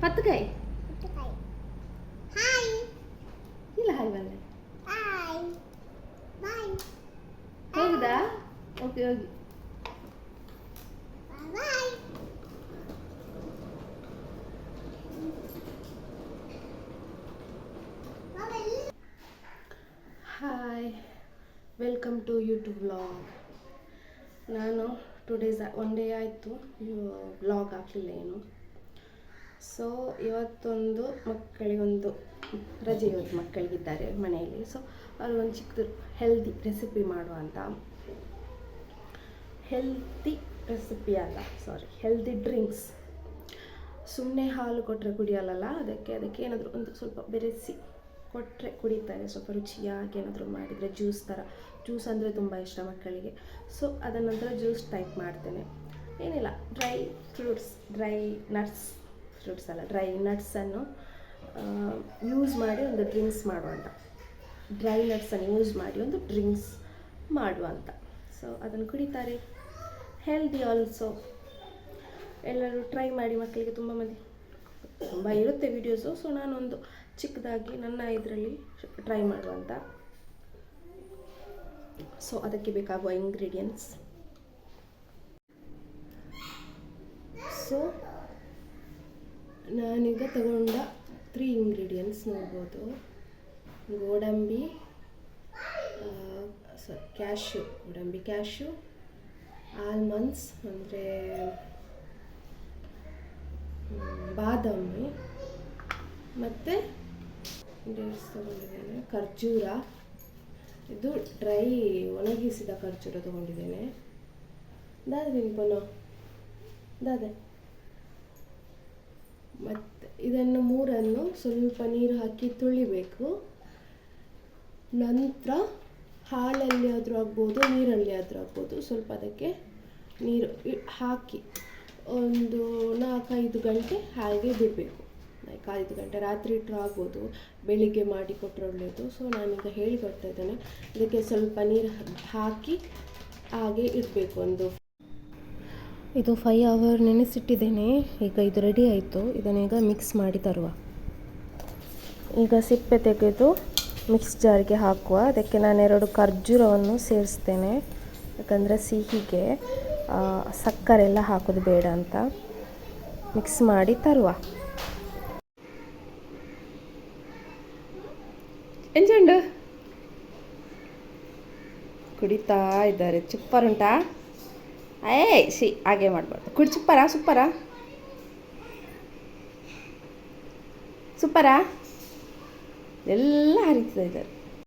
ಪತ್ತಕಾಯಿ ಇಲ್ಲ ಹಾಯ್ ಬಂದೆ ಹೋಗುದಾ ಓಕೆ ಹೋಗಿ hi welcome to YouTube vlog ನಾನು ಟು ಡೇಸ್ ಒನ್ ಡೇ ಆಯಿತು. ಬ್ಲಾಗ್ ಹಾಕಲಿಲ್ಲ ಏನು. ಸೊ ಇವತ್ತೊಂದು ಮಕ್ಕಳಿಗೊಂದು ರಜೆ ಇವತ್ತು ಮಕ್ಕಳಿಗಿದ್ದಾರೆ ಮನೆಯಲ್ಲಿ. ಸೊ ಅವ್ರಿಗೊಂದು ಚಿಕ್ಕದು ಹೆಲ್ದಿ ರೆಸಿಪಿ ಮಾಡುವ ಅಂತ. ಹೆಲ್ದಿ ರೆಸಿಪಿ ಅಲ್ಲ ಸಾರಿ ಹೆಲ್ದಿ ಡ್ರಿಂಕ್ಸ್ ಸುಮ್ಮನೆ ಹಾಲು ಕೊಟ್ಟರೆ ಕುಡಿಯಲ್ಲಲ್ಲ, ಅದಕ್ಕೆ ಅದಕ್ಕೆ ಏನಾದರೂ ಒಂದು ಸ್ವಲ್ಪ ಬೆರೆಸಿ ಕೊಟ್ಟರೆ ಕುಡಿತಾರೆ, ಸ್ವಲ್ಪ ರುಚಿಯಾಗಿ ಏನಾದರೂ ಮಾಡಿದರೆ ಜ್ಯೂಸ್ ಥರ. ಜ್ಯೂಸ್ ಅಂದರೆ ತುಂಬ ಇಷ್ಟ ಮಕ್ಕಳಿಗೆ. ಸೊ ಅದರ ನಂತರ ಜ್ಯೂಸ್ ಟೈಪ್ ಮಾಡ್ತೇನೆ. ಏನಿಲ್ಲ dry fruits dry nuts fruits ಅಲ್ಲ ಡ್ರೈ ನಟ್ಸನ್ನು ಯೂಸ್ ಮಾಡಿ ಒಂದು ಡ್ರಿಂಕ್ಸ್ ಮಾಡುವಂಥ ಡ್ರೈ ನಟ್ಸನ್ನು ಯೂಸ್ ಮಾಡಿ ಒಂದು ಡ್ರಿಂಕ್ಸ್ ಅಂತ ಸೊ ಅದನ್ನು ಕುಡಿತಾರೆ. ಹೆಲ್ದಿ ಆಲ್ಸೋ ಎಲ್ಲರೂ ಟ್ರೈ ಮಾಡಿ ಮಕ್ಕಳಿಗೆ ತುಂಬ ಮಂದಿ. ತುಂಬ ಇರುತ್ತೆ ವೀಡಿಯೋಸು ಸೊ ನಾನೊಂದು ಚಿಕ್ಕದಾಗಿ ನನ್ನ ಇದರಲ್ಲಿ ಟ್ರೈ ಮಾಡುವಂತ. ಸೊ ಅದಕ್ಕೆ ಬೇಕಾಗುವ ಇಂಗ್ರೀಡಿಯೆಂಟ್ಸ್ ಸೊ ನಾನೀಗ ತಗೊಂಡ ತ್ರೀ ಇಂಗ್ರೀಡಿಯೆಂಟ್ಸ್ ನೋಡ್ಬೋದು. ಗೋಡಂಬಿ ಸಾರಿ ಕ್ಯಾಶು ಗೋಡಂಬಿ ಕ್ಯಾಶು ಆಲ್ಮಂಡ್ಸ್ ಅಂದರೆ ಬಾದಾಮಿ, ಮತ್ತು ಡೇಟ್ಸ್ ತೊಗೊಂಡಿದ್ದೇನೆ ಖರ್ಜೂರ. ಇದು ಡ್ರೈ ಒಣಗಿಸಿದ ಖರ್ಜೂರ ತೊಗೊಂಡಿದ್ದೇನೆ. ದಾದೆ ನಿಂಪನು ದಾದೆ. ಮತ್ತು ಇದನ್ನು ಮೂರನ್ನು ಸ್ವಲ್ಪ ನೀರು ಹಾಕಿ ತುಳಿಬೇಕು. ನಂತರ ಹಾಲಲ್ಲಿ ಆದರೂ ಆಗ್ಬೋದು, ನೀರಲ್ಲಿ ಆದರೂ ಆಗ್ಬೋದು. ಸ್ವಲ್ಪ ಅದಕ್ಕೆ ನೀರು ಹಾಕಿ ಒಂದು ನಾಲ್ಕೈದು ಗಂಟೆ ಹಾಗೆ ಬಿಡಬೇಕು. ಐದು ಗಂಟೆ ರಾತ್ರಿ ಇಟ್ಟರು ಆಗ್ಬೋದು, ಬೆಳಿಗ್ಗೆ ಮಾಡಿ ಕೊಟ್ಟರೆ ಒಳ್ಳೆಯದು ಸೊ ನಾನೀಗ ಹೇಳಿಕೊಡ್ತಾ ಇದ್ದೇನೆ. ಇದಕ್ಕೆ ಸ್ವಲ್ಪ ನೀರು ಹಾಕಿ ಹಾಗೆ ಇಡಬೇಕು ಒಂದು. ಇದು ಫೈವ್ ಅವರ್ ನೆನೆಸಿಟ್ಟಿದ್ದೇನೆ. ಈಗ ಇದು ರೆಡಿ ಆಯಿತು. ಇದನ್ನೀಗ ಮಿಕ್ಸ್ ಮಾಡಿ ತರುವ. ಈಗ ಸಿಪ್ಪೆ ತೆಗೆದು ಮಿಕ್ಸ್ ಜಾರಿಗೆ ಹಾಕುವ. ಅದಕ್ಕೆ ನಾನು ಎರಡು ಖರ್ಜೂರವನ್ನು ಸೇರಿಸ್ತೇನೆ. ಯಾಕಂದರೆ ಸಿಹಿಗೆ ಸಕ್ಕರೆ ಎಲ್ಲ ಹಾಕೋದು ಬೇಡ ಅಂತ. ಮಿಕ್ಸ್ ಮಾಡಿ ತರುವ. ಎಂಜಂಡು ಕುಡಿತಾ ಇದ್ದಾರೆ. ಚುಪ್ಪರ್ ಉಂಟಾ? ಏಯ್ ಸಿ ಹಾಗೆ ಮಾಡಬಾರ್ದು. ಕುಡಿ ಚುಪ್ಪರಾ ಸೂಪರಾ ಸೂಪರಾ ಎಲ್ಲ ಹರಿತಾ ಇದ್ದಾರೆ.